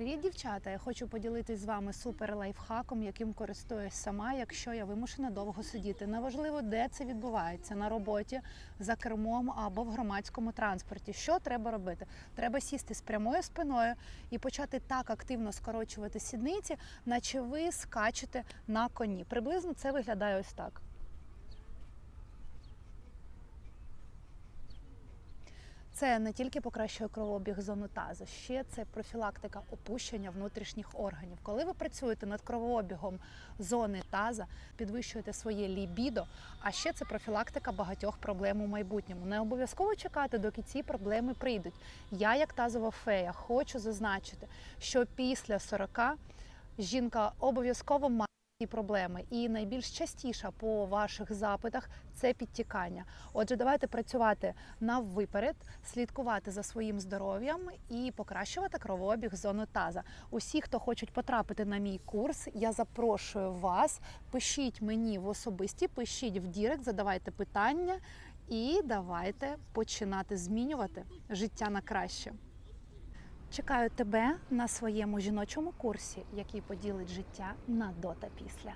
Привіт, дівчата! Я хочу поділитись з вами супер лайфхаком, яким користуюсь сама, якщо я вимушена довго сидіти. Неважливо, де це відбувається на роботі, за кермом або в громадському транспорті. Що треба робити? Треба сісти з прямою спиною і почати так активно скорочувати сідниці, наче ви скачете на коні. Приблизно це виглядає ось так. Це не тільки покращує кровообіг зону тазу, ще це профілактика опущення внутрішніх органів. Коли ви працюєте над кровообігом зони таза, підвищуєте своє лібідо, а ще це профілактика багатьох проблем у майбутньому. Не обов'язково чекати, доки ці проблеми прийдуть. Я, як тазова фея, хочу зазначити, що після 40 жінка обов'язково має ці проблеми, і найбільш частіша по ваших запитах це підтікання. Отже, давайте працювати наввиперед, слідкувати за своїм здоров'ям і покращувати кровообіг зони таза. Усі, хто хочуть потрапити на мій курс, я запрошую вас. Пишіть мені в особисті, пишіть в Дірект, задавайте питання і давайте починати змінювати життя на краще. Чекаю тебе на своєму жіночому курсі, який поділить життя на до та після.